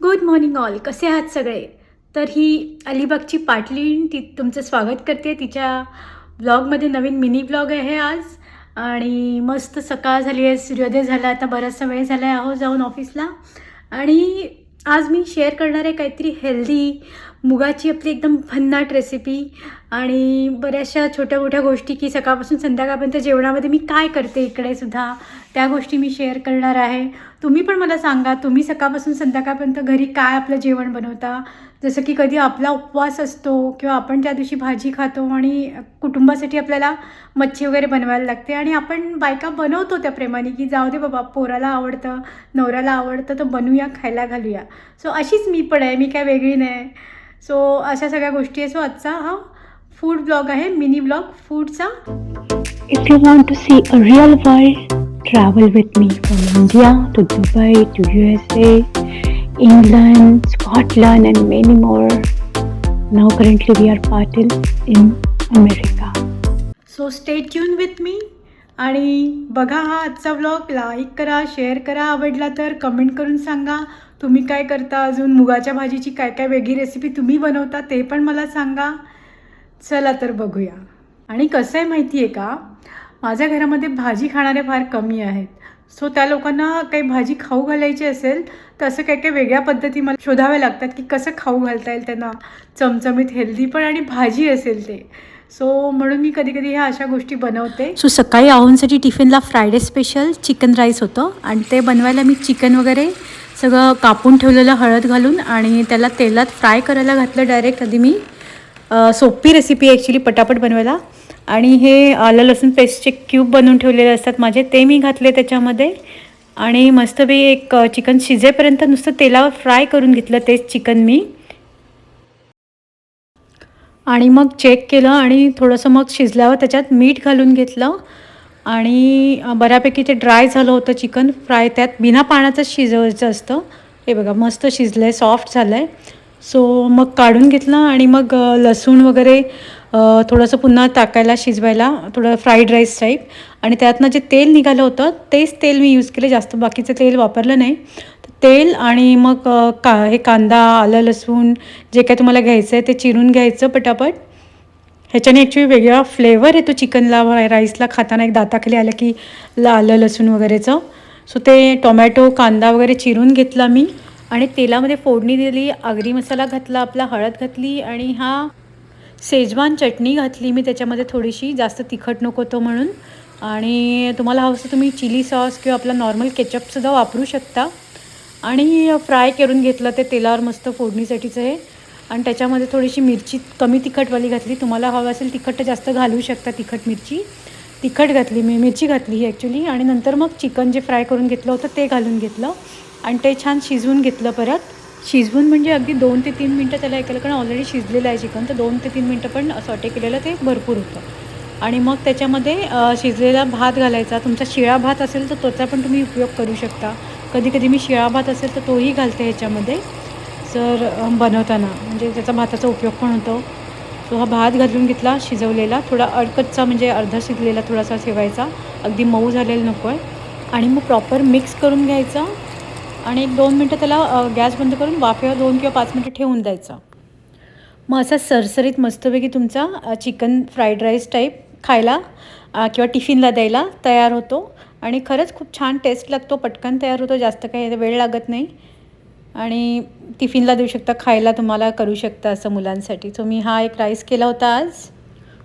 Good morning all कसे आहात सगळे? तर ही अलिबागची पाटलीण ती तुमचं स्वागत करते. तिच्या ब्लॉगमध्ये नवीन मिनी ब्लॉग आहे आज. आणि मस्त सकाळ झाली आहे सूर्योदय झाला आता बराचसा वेळ झाला आहे आहो जाऊन ऑफिसला आणि आज मी शेअर करणार आहे काहीतरी हेल्दी मुगाची आपली एकदम भन्नाट रेसिपी आणि बऱ्याचशा छोट्या मोठ्या गोष्टी की सकाळपासून संध्याकाळपर्यंत जेवणामध्ये मी काय करते इकडे सुद्धा त्या गोष्टी मी शेअर करणार आहे. तुम्ही पण मला सांगा तुम्ही सकाळपासून संध्याकाळपर्यंत घरी काय आपलं जेवण बनवता? जसं की कधी आपला उपवास असतो किंवा आपण त्या दिवशी भाजी खातो आणि कुटुंबासाठी आपल्याला मच्छी वगैरे बनवायला लागते आणि आपण बायका बनवतो त्या प्रेमाने की जाऊ दे बाबा पोराला आवडतं नवऱ्याला आवडतं तर बनवूया खायला घालूया. सो अशीच मी पण आहे मी काय वेगळी नाही. सो अशा सगळ्या गोष्टी आहे सो आजचा हा फूड ब्लॉग आहे mini blog फूडचा if you want to see a real world travel with me from India to Dubai to U S A England Scotland and many more now currently we are part in in America so stay tune with me आणि बघा हा आजचा blog like करा share करा. आवडला तर comment करून सांगा. तुम्ही काय करता? अजून मुगाच्या भाजीची काय काय वेगळी रेसिपी तुम्ही बनवता ते पण मला सांगा. चला तर बघूया. आणि कसं आहे माहिती आहे का? माझ्या घरामध्ये भाजी खाणारे फार कमी आहेत. सो त्या लोकांना काही भाजी खाऊ घालायची असेल तर असं काही काही वेगळ्या पद्धती मला शोधाव्या लागतात की कसं खाऊ घालता येईल त्यांना. चमचमीत हेल्दी पण आणि भाजी असेल ते. सो म्हणून मी कधी कधी ह्या अशा गोष्टी बनवते. सो सकाळी आहोंसाठी टिफिनला फ्रायडे स्पेशल चिकन राईस होतं. आणि ते बनवायला मी चिकन वगैरे सगळं कापून ठेवलेलं हळद घालून आणि त्याला तेलात फ्राय करायला घातलं डायरेक्ट. आधी मी सोपी रेसिपी ॲक्च्युली पटापट बनवायला. आणि हे आलं लसूण पेस्टचे क्यूब बनवून ठेवलेले असतात माझे ते मी घातले त्याच्यामध्ये. आणि मस्तपैकी एक चिकन शिजेपर्यंत नुसतं तेलावर फ्राय करून घेतलं तेच चिकन मी. आणि मग चेक केलं आणि थोडंसं मग शिजल्यावर त्याच्यात मीठ घालून घेतलं. आणि बऱ्यापैकी ते ड्राय झालं होतं चिकन फ्राय त्यात बिना पाण्याचं शिजवायचं असतं. हे बघा मस्त शिजलं आहे सॉफ्ट झालं आहे सो मग काढून घेतलं आणि मग लसूण वगैरे थोडंसं पुन्हा टाकायला शिजवायला थोडं फ्राईड राईस टाईप आणि त्यातनं जे तेल निघालं होतं तेच तेल मी यूज केले जास्त बाकीचं तेल वापरलं नाही. तेल आणि मग का हे कांदा आलं लसूण जे काय तुम्हाला घ्यायचं आहे ते चिरून घ्यायचं पटापट. ह्याच्याने ॲक्च्युली वेगळा फ्लेवर येतो चिकनला राईसला खाताना. एक दाताखाली आलं की आलं लसूण वगैरेचं. सो ते टोमॅटो कांदा वगैरे चिरून घेतला मी. आणि तेलामध्ये फोडणी दिली आगरी मसाला घातला आपला हळद घातली आणि हा शेजवान चटणी घातली मी. त्याच्यामध्ये थोडीशी जास्त तिखट नको तो म्हणून. आणि तुम्हाला हवं असं तुम्ही चिली सॉस किंवा आपला नॉर्मल केचपसुद्धा वापरू शकता. आणि फ्राय करून घेतलं ते तेलावर मस्त फोडणीसाठीचं हे. आणि त्याच्यामध्ये थोडीशी मिरची कमी तिखटवाली घातली. तुम्हाला हवं असेल तिखट तर जास्त घालू शकता तिखट मिरची. तिखट घातली मी मिरची घातली ही ॲक्च्युली आणि नंतर मग चिकन जे फ्राय करून घेतलं होतं ते घालून घेतलं. आणि ते छान शिजवून घेतलं परत. शिजवून म्हणजे अगदी दोन ते तीन मिनटं त्याला ऐकायला कारण ऑलरेडी शिजलेलं आहे चिकन तर दोन ते तीन मिनटं पण सॉटे केलेलं ते भरपूर होतं. आणि मग त्याच्यामध्ये शिजलेला भात घालायचा. तुमचा शिळा भात असेल तर त्याचा पण तुम्ही उपयोग करू शकता. कधी कधी मी शिळा भात असेल तर तोही घालते ह्याच्यामध्ये. जर बनवताना म्हणजे त्याचा भाताचा उपयोग पण होतो. सो हा भात घालून घेतला शिजवलेला थोडा अडकतचा म्हणजे अर्धा शिजलेला थोडासा ठेवायचा. अगदी मऊ झालेला नको आहे आणि मग प्रॉपर मिक्स करून घ्यायचा आणि एक दोन मिनटं त्याला गॅस बंद करून वाफेवर दोन किंवा पाच मिनटं ठेवून द्यायचं. मग असा सरसरीत मस्तपैकी तुमचा चिकन फ्राईड राईस टाईप खायला किंवा टिफिनला द्यायला तयार होतो. आणि खरंच खूप छान टेस्ट लागतो. पटकन तयार होतो. जास्त काही वेळ लागत नाही. आणि टिफिनला देऊ शकता खायला तुम्हाला करू शकता असं मुलांसाठी. सो मी हा एक राईस केला होता आज.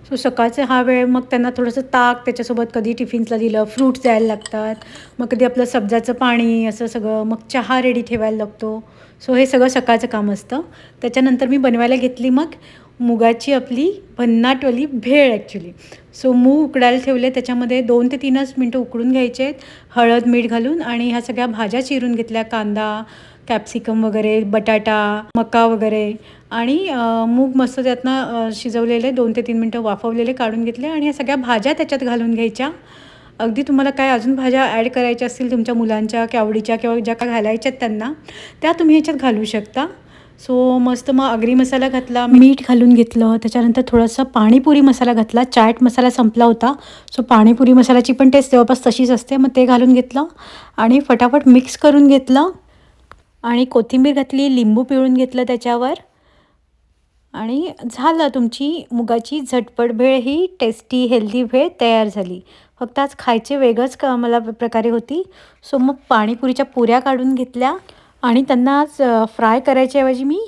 सो सकाळचा हा वेळ मग त्यांना थोडंसं ताक त्याच्यासोबत कधी टिफिन्सला दिलं फ्रूट्स द्यायला लागतात. मग कधी आपलं सब्जाचं पाणी असं सगळं मग चहा रेडी ठेवायला लागतो. सो हे सगळं सकाळचं काम असतं. त्याच्यानंतर मी बनवायला घेतली मग मुगाची आपली भन्नाटवाली भेळ ॲक्च्युली सो मूग उकडायला ठेवले त्याच्यामध्ये दोन ते तीनच मिनटं उकडून घ्यायचे आहेत हळद मीठ घालून आणि ह्या सगळ्या भाज्या चिरून घेतल्या कांदा कॅप्सिकम वगैरे बटाटा मका वगैरे आणि मूग मस्त त्यातनं शिजवलेले दोन ते तीन मिनटं वाफवलेले काढून घेतले आणि ह्या सगळ्या भाज्या त्याच्यात घालून घ्यायच्या. अगदी तुम्हाला काय अजून भाज्या ॲड करायच्या असतील तुमच्या मुलांच्या की आवडीच्या किंवा ज्या काय घालायच्या त्यांना त्या तुम्ही ह्याच्यात घालू शकता. सो मस्त मग अगरी मसाला घातला मीठ घालून घेतलं त्याच्यानंतर थोडंसं पाणीपुरी मसाला घातला चाट मसाला संपला होता. सो पाणीपुरी मसाल्याची पण टेस्ट जवळपास तशीच असते मग ते घालून घेतलं आणि फटाफट मिक्स करून घेतलं. आणि कोथिंबीर घातली लिंबू पिळून घेतलं त्याच्यावर. आणि झालं तुमची मुगाची झटपट भेळ ही टेस्टी हेल्दी भेळ तयार झाली. फक्त आज खायचे वेगळंच क मला प्रकारे होती. सो मग पाणीपुरीच्या पुऱ्या काढून घेतल्या. आणि त्यांना आज फ्राय करायच्याऐवजी मी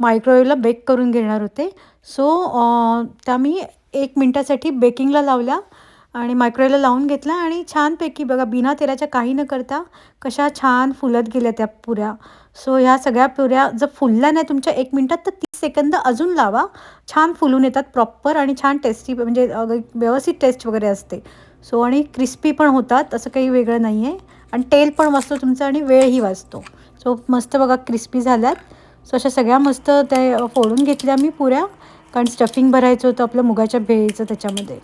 मायक्रोवेवला बेक करून घेणार होते. सो त्या मी एक मिनटासाठी बेकिंगला लावल्या. आणि मायक्रोवेला लावून घेतला आणि छानपैकी बघा बिना तेलाच्या काही न करता कशा छान फुलत गेल्या त्या पुऱ्या. सो ह्या सगळ्या पुऱ्या जर फुलल्या नाही तुमच्या एक मिनटात तर तीस सेकंद अजून लावा. छान फुलून येतात प्रॉपर आणि छान टेस्टी म्हणजे व्यवस्थित टेस्ट वगैरे असते. सो आणि क्रिस्पी पण होतात असं काही वेगळं नाही आहे आणि तेल पण वाचतो तुमचं आणि वेळही वाचतो. सो मस्त बघा क्रिस्पी झाल्यात. सो अशा सगळ्या मस्त ते फोडून घेतल्या मी पुऱ्या. कारण स्टफिंग भरायचं होतं आपलं मुगाच्या भेळीचं त्याच्यामध्ये.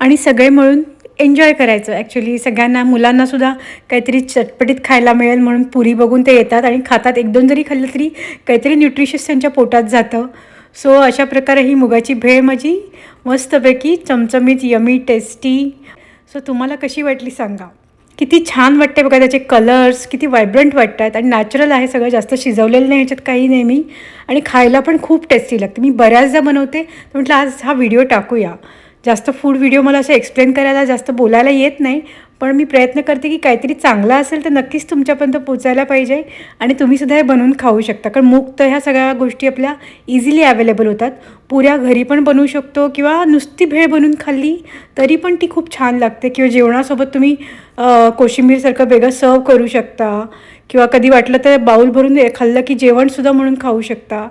आणि सगळे मिळून एन्जॉय करायचं. ॲक्च्युली सगळ्यांना मुलांनासुद्धा काहीतरी चटपटीत खायला मिळेल म्हणून पुरी बघून ते येतात आणि खातात. एक दोन जरी खाल्लं तरी काहीतरी न्यूट्रिशियस त्यांच्या पोटात जातं. सो अशा प्रकारे ही मुगाची भेळ माझी मस्तपैकी चमचमीत यमी टेस्टी सो तुम्हाला कशी वाटली सांगा. किती छान वाटते बघा त्याचे कलर्स किती वायब्रंट वाटतात. आणि नॅचरल आहे सगळं जास्त शिजवलेलं नाही ह्याच्यात काही नेहमी आणि खायला पण खूप टेस्टी लागते. मी बऱ्याचदा बनवते. तर म्हटलं आज हा व्हिडिओ टाकूया. जास्त फूड व्हिडिओ मला असं एक्सप्लेन करायला जास्त बोलायला येत नाही पण मी प्रयत्न करते की काहीतरी चांगलं असेल तर नक्कीच तुमच्यापर्यंत पोचायला पाहिजे आणि तुम्हीसुद्धा हे बनवून खाऊ शकता. कारण मुक्त ह्या सगळ्या गोष्टी आपल्या इझिली अवेलेबल होतात. पुऱ्या घरी पण बनवू शकतो किंवा नुसती भेळ बनवून खाल्ली तरी पण ती खूप छान लागते. किंवा जेवणासोबत तुम्ही कोशिंबीरसारखं वेगळं सर्व करू शकता. किंवा कधी वाटलं तर बाऊल भरून खाल्लं की जेवणसुद्धा म्हणून खाऊ शकता.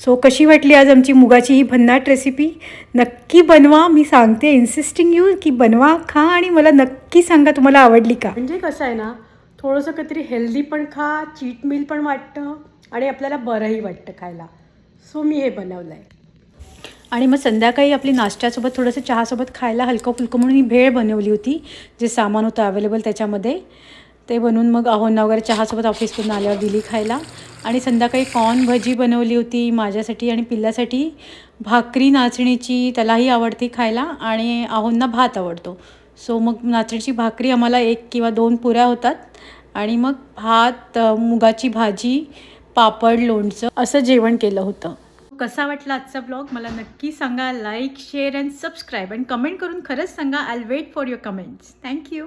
सो कशी वाटली आज आमची मुगाची ही भन्नाट रेसिपी नक्की बनवा मी सांगते इन्सिस्टिंग यू की बनवा खा आणि मला नक्की सांगा तुम्हाला आवडली का. म्हणजे कसं आहे ना थोडंसं काहीतरी हेल्दी पण खा चीट मील पण वाटतं आणि आपल्याला बरंही वाटतं खायला. सो मी हे बनवलं आहे आणि मग संध्याकाळी आपली नाश्त्यासोबत थोडंसं चहासोबत खायला हलकं फुलकं म्हणून ही भेळ बनवली होती जे सामान होतं अवेलेबल त्याच्यामध्ये. ते बनवून मग आहोंना वगैरे चहासोबत ऑफिसमधून आल्यावर दिली खायला. आणि संध्याकाळी कॉर्न भजी बनवली होती माझ्यासाठी आणि पिल्लासाठी. भाकरी नाचणीची त्यालाही आवडते खायला आणि आहोंना भात आवडतो. सो मग नाचणीची भाकरी आम्हाला एक किंवा दोन पुऱ्या होतात. आणि मग भात मुगाची भाजी पापड लोणचं असं जेवण केलं होतं. कसा वाटला आजचा ब्लॉग मला नक्की सांगा. Like share and subscribe and comment करून खरंच सांगा. I wait for your comments thank you